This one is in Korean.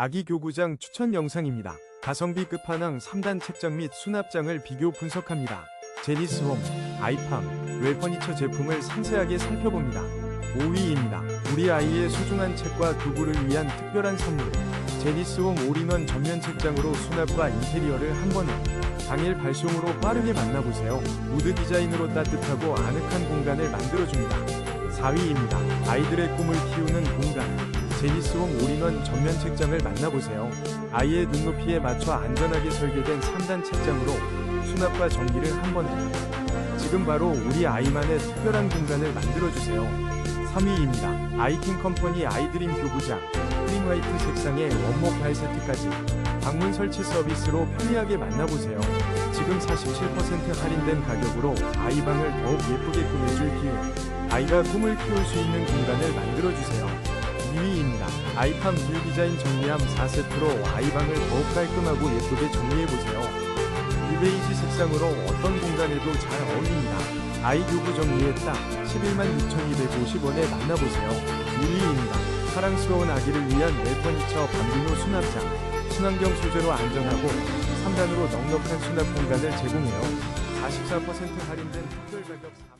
아기 교구장 추천 영상입니다. 가성비 끝판왕 3단 책장 및 수납장을 비교 분석합니다. 제니스홈, 아이팜, 웰퍼니처 제품을 상세하게 살펴봅니다. 5위입니다. 우리 아이의 소중한 책과 교구를 위한 특별한 선물. 제니스홈 올인원 전면 책장으로 수납과 인테리어를 한 번에 당일 발송으로 빠르게 만나보세요. 우드 디자인으로 따뜻하고 아늑한 공간을 만들어줍니다. 4위입니다. 아이들의 꿈을 키우는 공간. 제니스홈 올인원 전면 책장을 만나보세요. 아이의 눈높이에 맞춰 안전하게 설계된 3단 책장으로 수납과 전기를 한 번에 지금 바로 우리 아이만의 특별한 공간을 만들어주세요. 3위입니다. 아이킹 컴퍼니 아이드림 교구장 크림 화이트 색상의 원목 발 세트까지 방문 설치 서비스로 편리하게 만나보세요. 지금 47% 할인된 가격으로 아이 방을 더욱 예쁘게 꾸며줄 기회. 아이가 꿈을 키울 수 있는 공간을 만들어주세요. 2위입니다. 아이팜 뷰 디자인 정리함 4세트로 아이방을 더욱 깔끔하고 예쁘게 정리해보세요. 유베이지 색상으로 어떤 공간에도 잘 어울립니다. 아이 교구 정리에 딱 11만 6,250원에 만나보세요. 1위입니다. 사랑스러운 아기를 위한 웰퍼니처 밤비노 수납장. 친환경 소재로 안전하고 3단으로 넉넉한 수납 공간을 제공해요. 44% 할인된 특별 가격 4